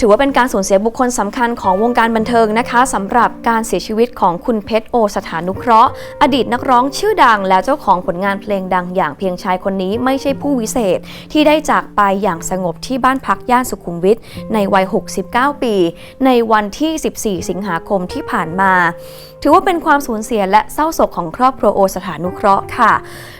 ถือว่าเป็นการสูญเสียบุคคลสำคัญของวงการบันเทิงนะคะสำหรับการเสียชีวิตของคุณเพชรโอสถานุเคราะห์ อดีตนักร้องชื่อดังและเจ้าของผลงานเพลงดังอย่างเพียงชายคนนี้ไม่ใช่ผู้วิเศษ ที่ได้จากไปอย่างสงบที่บ้านพักย่านสุขุมวิทในวัย 69 ปี ในวันที่ 14 สิงหาคมที่ผ่านมา ถือว่าเป็นความสูญเสียและเศร้าโศกของครอบครัวโอสถานุเคราะห์ค่ะ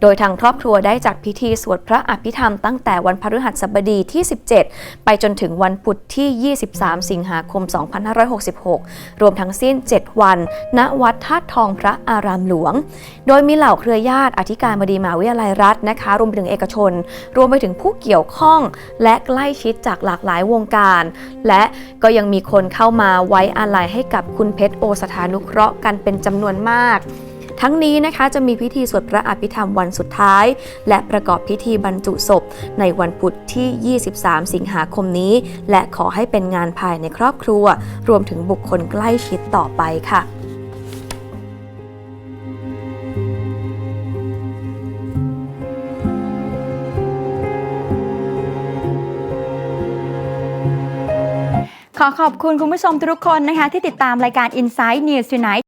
โดยทางครอบครัวได้จัดพิธีสวดพระอภิธรรมตั้งแต่วันพฤหัสบดีที่ 17 ไปจนถึงวันพุธที่23 สิงหาคม 2566 รวมทั้งสิ้น 7 วัน ณ วัดธาตุทองพระอารามหลวง โดยมีเหล่าเครือญาติอธิการบดีมหาวิทยาลัยรัฐนะคะ รวมไปถึงเอกชน รวมไปถึงผู้เกี่ยวข้องและใกล้ชิดจากหลากหลายวงการ และก็ยังมีคนเข้ามาไว้อาลัยให้กับคุณเพชรโอสถานุเคราะห์กันเป็นจำนวนมาก ทั้งนี้นะคะจะมีพิธีสวดพระอภิธรรมวันสุดท้าย และประกอบพิธีบรรจุศพ ในวันพุธที่ 23 สิงหาคมนี้ และขอให้เป็นงานภายในครอบครัว รวมถึงบุคคลใกล้ชิดต่อไปค่ะขอขอบคุณคุณผู้ชมทุกคนนะคะ ที่ติดตามรายการ Inside News Tonight